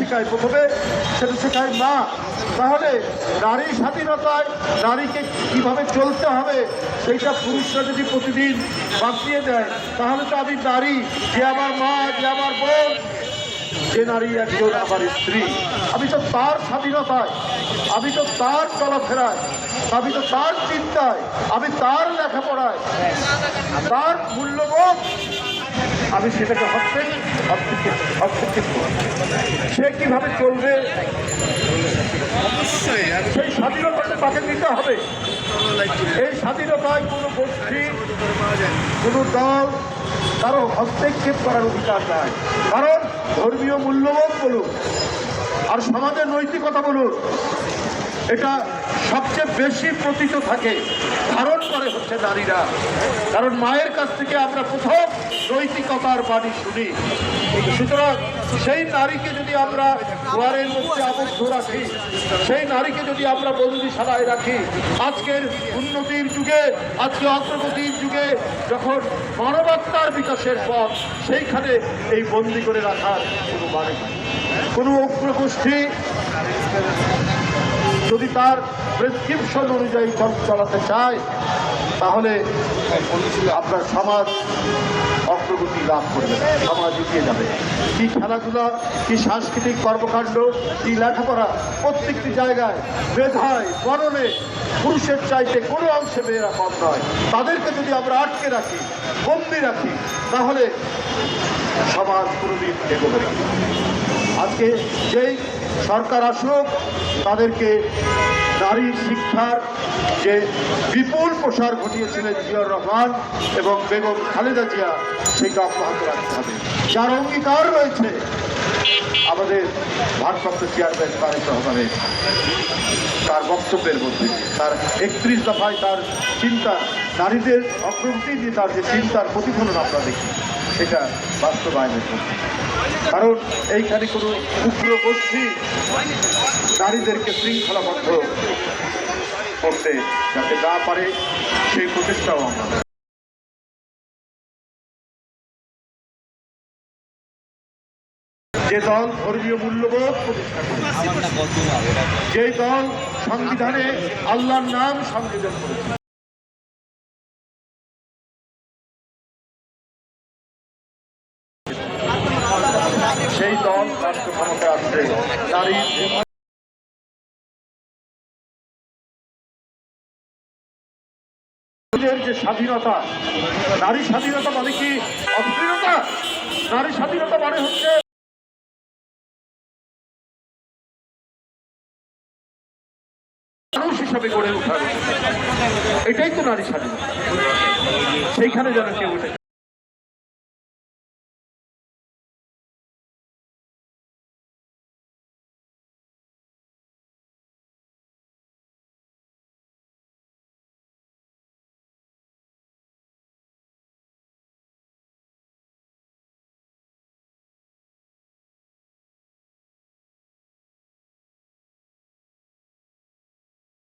শেখায় প্রথমে, সেটা শেখায় মা। তাহলে নারী স্বাধীনতায় নারীকে কীভাবে চলতে হবে, সেইটা পুরুষরা যদি প্রতিদিন বাঁচিয়ে দেয়, তাহলে তো আমি নারী, যে আমার মা, যে আমার বোন, যে নারী একজন আমার স্ত্রী। আমি তো তার স্বাধীনতায়, আমি তো তার চলাফেরায়, আমি তো তার চিন্তায়, আমি তার লেখাপড়ায়, তার মূল্যবোধ আমি সেটাকে হস্তক্ষেপ। সে কীভাবে চলবে? সেই স্বাধীনতাকে তাকে দিতে হবে। এই স্বাধীনতায় কোনো গোষ্ঠী কোনো দল কারও হস্তক্ষেপ করার অধিকার নাই। কারণ ধর্মীয় মূল্যবোধ বলুন আর সমাজের নৈতিকতা বলুন। এটা সবচেয়ে বেশি প্রতীত থাকে, ধারণ করে হচ্ছে নারীরা। কারণ মায়ের কাছ থেকে আমরা প্রথম নৈতিকতার বাণী শুনি। সুতরাং সেই নারীকে যদি আমরা দুয়ারের মধ্যে আবদ্ধ রাখি, সেই নারীকে যদি আমরা বন্দি বন্দিশালায় রাখি, আজকের উন্নতির যুগে, আজকে অগ্রগতির যুগে, যখন মানবাত্মার বিকাশের পথ, সেইখানে এই বন্দি করে রাখার কোনো মানে। কোনো অগ্রগোষ্ঠী যদি তার প্রেসক্রিপশন অনুযায়ী চল চালাতে চায়, তাহলে আপনার সমাজ অগ্রগতি লাভ করবে। সমাজ এগিয়ে যাবে কি খেলাধুলা, কি সাংস্কৃতিক কর্মকাণ্ড, কি লেখাপড়া, প্রত্যেকটি জায়গায় মেধায় বরণে পুরুষের চাইতে কোনো অংশে মেয়েরা কম নয় তাদেরকে যদি আমরা আটকে রাখি, বন্দি রাখি, তাহলে সমাজ কোনোদিন এগোবে না আজকে যেই সরকার আসুক, তাদেরকে নারী শিক্ষার যে বিপুল প্রসার ঘটিয়েছিলেন জিয়াউর রহমান এবং বেগম খালেদা জিয়া সেইটা অব্যাহত রাখতে হবে যার অঙ্গীকার রয়েছে আমাদের ভারপ্রাপ্ত চেয়ারম্যান তারেক রহমানের। তার বক্তব্যের মধ্যে, তার একত্রিশ দফায় তার চিন্তা, নারীদের অগ্রগতি নিয়ে তার যে চিন্তার প্রতিফলন আমরা দেখি, সেটা বাস্তবায়নের মধ্যে কারণ এইখানে কোনো উগ্র গোষ্ঠী নারীদেরকে শৃঙ্খলাবদ্ধ করতে যাতে না পারে সেই প্রচেষ্টাও আমরা যে দল ধর্মীয় মূল্যবোধ যে দল সংবিধানে আল্লাহর নাম সংযোজন করেছে। সেই দল রাষ্ট্র ক্ষমতায় আসছে নারীর যে স্বাধীনতা, নারী স্বাধীনতা মানে কি? অস্থিরতা নারী স্বাধীনতা মানে হচ্ছে মানুষ হিসাবে গড়ে ওঠা। এটাই তো নারী স্বাধীনতা। সেইখানে যেন কেউ উঠে।